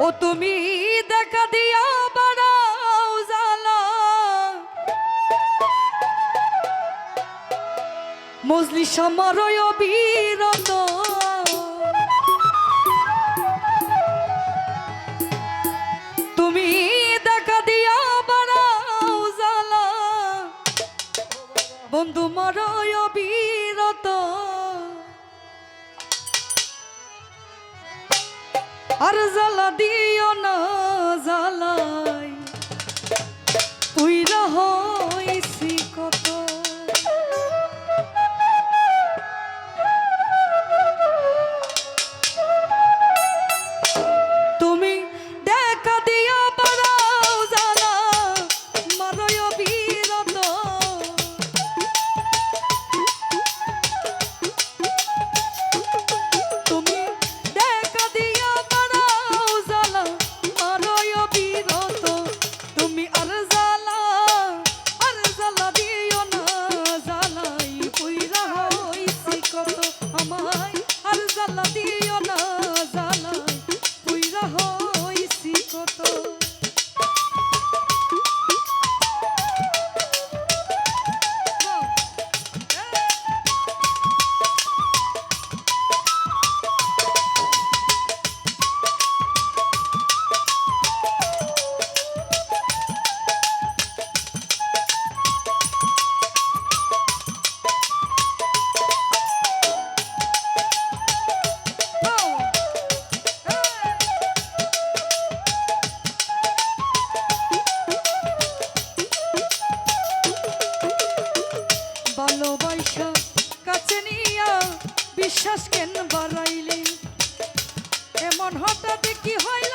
ও তুমি দেখা দিয়া বাড়াও জালা মজলিস আমার অবিরত আর জ্বালা দিও না জ্বালাই। পুইরা হইছি বিশ্বাস কেন বাড়াইলি এমন হঠাৎ কি হইল?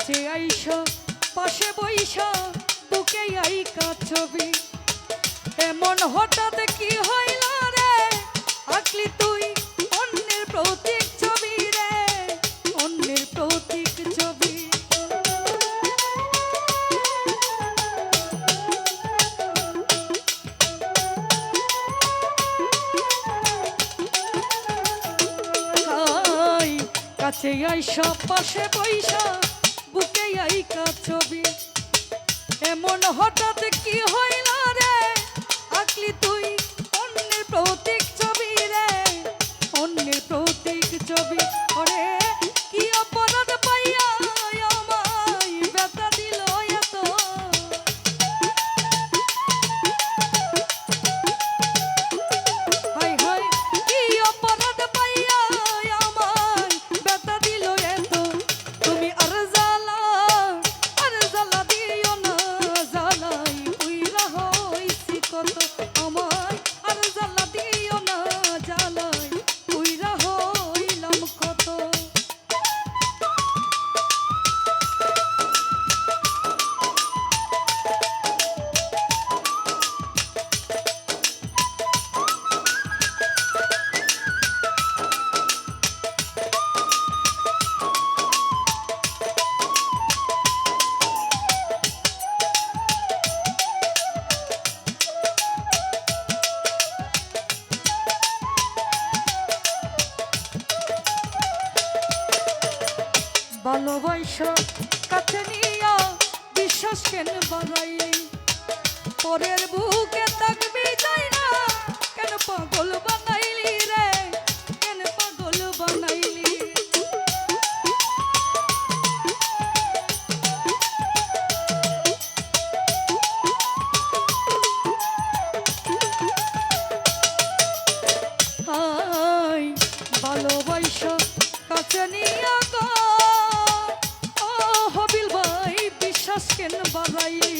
কাছে আইস, পাশে বইস, বুকে আই ছবি? এমন হঠাৎ কি হইল রে? আকলি তুই অন্যের প্রতীক ছবি রে, অন্যের প্রতীক ছবি। কাছে আইসা, পাশে বইসা বুকে আইকা ছবি। এমন হঠাৎ কি হইল রে? আকলি তুই অন্যের প্রতীক ছবি রে। অন্যের প্রতীক ছবি। এসো কাছে নিও বিশ্বাস কেন বাড়াই? পরের বুকে তাক বিজয় না কেন পাগল বানাই? आई